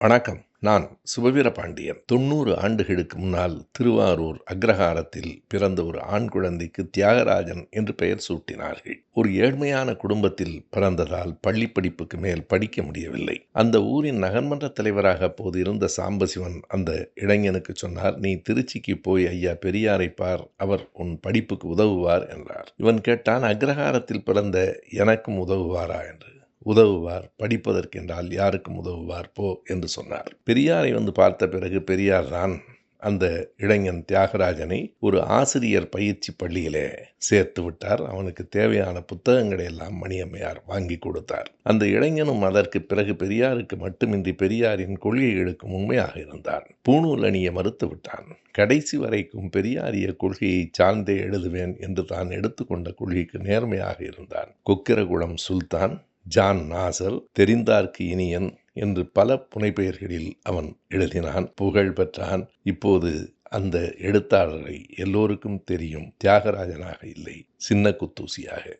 வணக்கம். நான் சுபவீர பாண்டியன் தொண்ணூறு ஆண்டுகளுக்கு முன்னால் திருவாரூர் அக்ரஹாரத்தில் பிறந்த ஒரு ஆண் குழந்தைக்கு தியாகராஜன் என்று பெயர் சூட்டினார்கள். ஒரு ஏழ்மையான குடும்பத்தில் பிறந்ததால் பள்ளி படிப்புக்கு மேல் படிக்க முடியவில்லை. அந்த ஊரின் நகர்மன்ற தலைவராக போது இருந்த சாம்பசிவன் அந்த இளைஞனுக்கு சொன்னார் நீ திருச்சிக்கு போய் ஐயா பெரியாரை பார் அவர் உன் படிப்புக்கு உதவுவார் என்றார். இவன் கேட்டான் அக்ரஹாரத்தில் பிறந்த எனக்கும் உதவுவாரா? என்று. உதவுவார். படிப்பதற்கென்றால் யாருக்கும் உதவுவார் போ என்று சொன்னார். பெரியாரை வந்து பார்த்த பிறகு பெரியார் தான் அந்த இளைஞன் தியாகராஜனை ஒரு ஆசிரியர் பயிற்சி பள்ளியிலே சேர்த்து விட்டார். அவனுக்கு தேவையான புத்தகங்களை எல்லாம் மணியம்மையார் வாங்கி கொடுத்தார். அந்த இளைஞனும் அதற்கு பிறகு பெரியாருக்கு மட்டுமின்றி பெரியாரின் கொள்கைகளுக்கு உண்மையாக இருந்தான். பூணூல் அணிய மறுத்து விட்டான். கடைசி வரைக்கும் பெரியாரிய கொள்கையை சார்ந்தே எழுதுவேன் என்று தான் எடுத்துக்கொண்ட கொள்கைக்கு நேர்மையாக இருந்தான். கொக்கிரகுளம் சுல்தான் ஜான் நாசல் தெரிந்தார்க்கு இனியன் என்று பல புனைப்பெயர்களில் அவன் எழுதினான் புகழ் பெற்றான். இப்போது அந்த எழுத்தாளரை எல்லோருக்கும் தெரியும் தியாகராஜனாக இல்லை சின்ன குத்தூசியாக